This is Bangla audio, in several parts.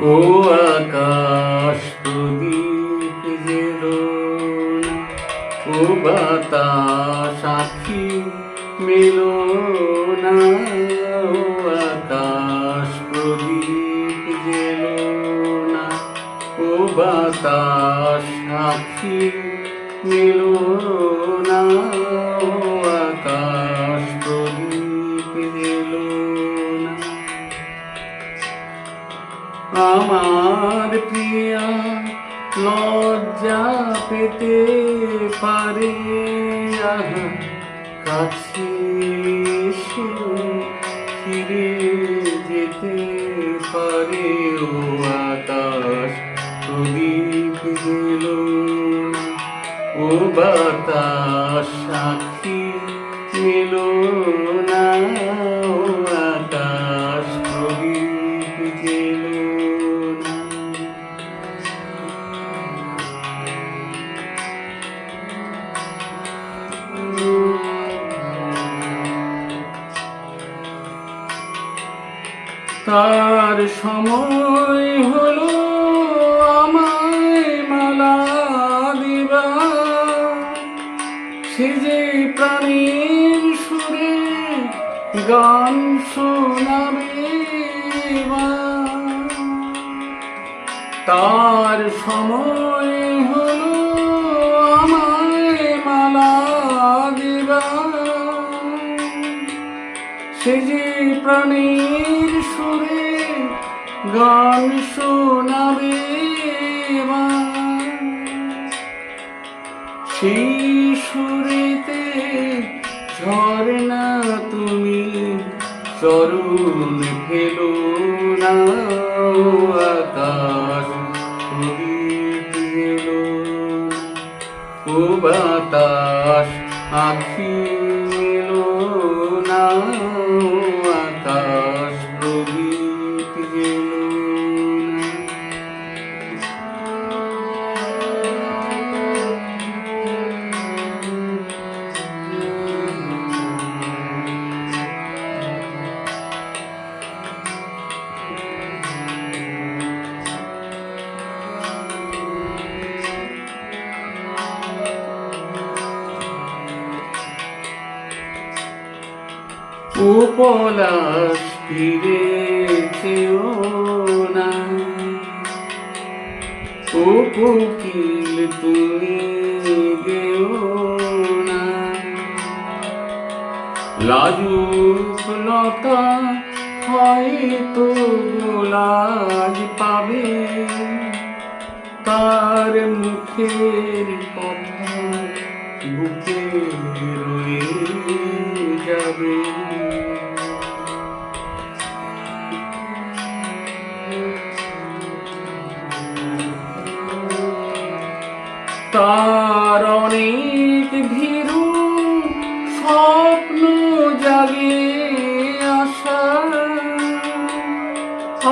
ও আকাশ প্রদীপ জেল ও বাতাস আখি মেলো না ও আকাশ প্রদীপ জেল না ও বাতাস আখি মেলো না আমার প্রিয়া লজ্জা পেতে পারে কাছে ফিরে যেতে পারে। তার সময় হলো আমায় মালা দিবা। সে যে প্রাণীর সুরে গান শোনাবে তার সময় হলো সে যে প্রাণীর সুরে গান শোনাবে। সেই সুরেতে ঝর্ণা তুমি, চরণ ফেলো না আকাশ ও বাতাস, আখি উপলাস ফিরেছেও না ও কোকিল তুমি গেও না লাজুক লতা হয়তো গোলাজ পাবে। তার মুখের কথা তার অনেক ভীরু স্বপ্ন জাগে আশা।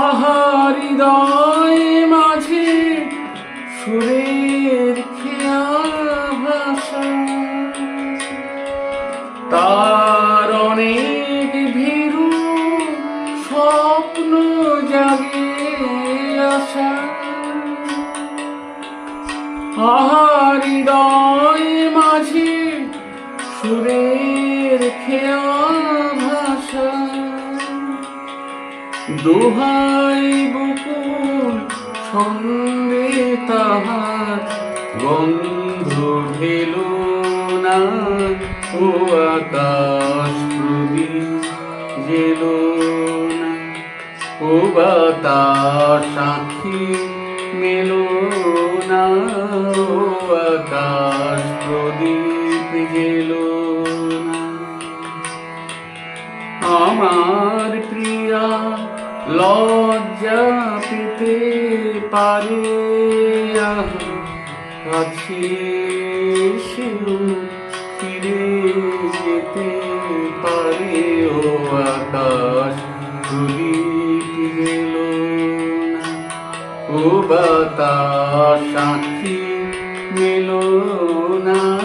আহার হৃদয় মাঝে সুরের খেয়া ভাষা তার অনেক ভীরু স্বপ্ন জাগে আশা। আহার হৃদয় মাঝে সুরের খেয়া ভাষা দোহাই বকুল সঙ্গে তাহার গন্ধ ঢেল না। ও আকাশ প্রদীপ জেল ও বাতাস সাক্ষী মেলো না। আকাশ প্রদীপ না। আমার প্রিয়া লজ্জা পেতে পারে কাছে ফিরে যেতে পারে ও আকাশ প্রদীপ গেল ও বাতাস সাক্ষী মিলনা